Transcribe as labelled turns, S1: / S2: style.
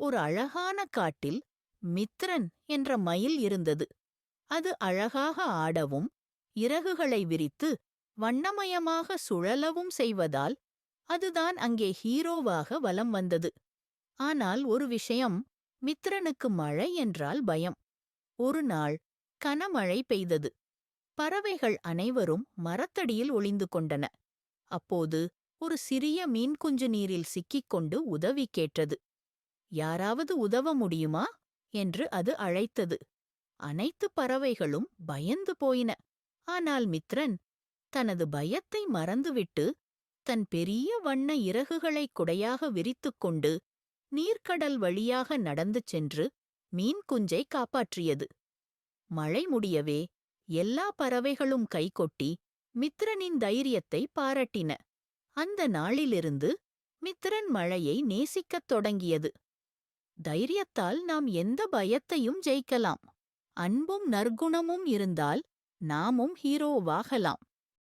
S1: ஒரு அழகான காட்டில் மித்ரன் என்ற மயில் இருந்தது. அது அழகாக ஆடவும் இறகுகளை விரித்து வண்ணமயமாக சுழலவும் செய்வதால் அதுதான் அங்கே ஹீரோவாக வலம் வந்தது. ஆனால் ஒரு விஷயம் மித்ரனுக்கு மழை என்றால் பயம். ஒரு நாள் கனமழை பெய்தது. பறவைகள் அனைவரும் மரத்தடியில் ஒளிந்து கொண்டன. அப்போது ஒரு சிறிய மீன்குஞ்சு நீரில் சிக்கிக் கொண்டு உதவி கேட்டது. யாராவது உதவ முடியுமா? என்று அது அழைத்தது. அனைத்து பறவைகளும் பயந்து போயின. ஆனால் மித்ரன் தனது பயத்தை மறந்துவிட்டு தன் பெரிய வண்ண இறகுகளைக் குடையாக விரித்துக் கொண்டு நீர்க்கடல் வழியாக நடந்து சென்று மீன் குஞ்சை காப்பாற்றியது. மழை முடியவே எல்லா பறவைகளும் கைகொட்டி மித்ரனின் தைரியத்தை பாராட்டின. அந்த நாளிலிருந்து மித்ரன் மழையை நேசிக்கத் தொடங்கியது. தைரியத்தால் நாம் எந்த பயத்தையும் ஜெயிக்கலாம். அன்பும் நற்குணமும் இருந்தால் நாமும் ஹீரோவாகலாம்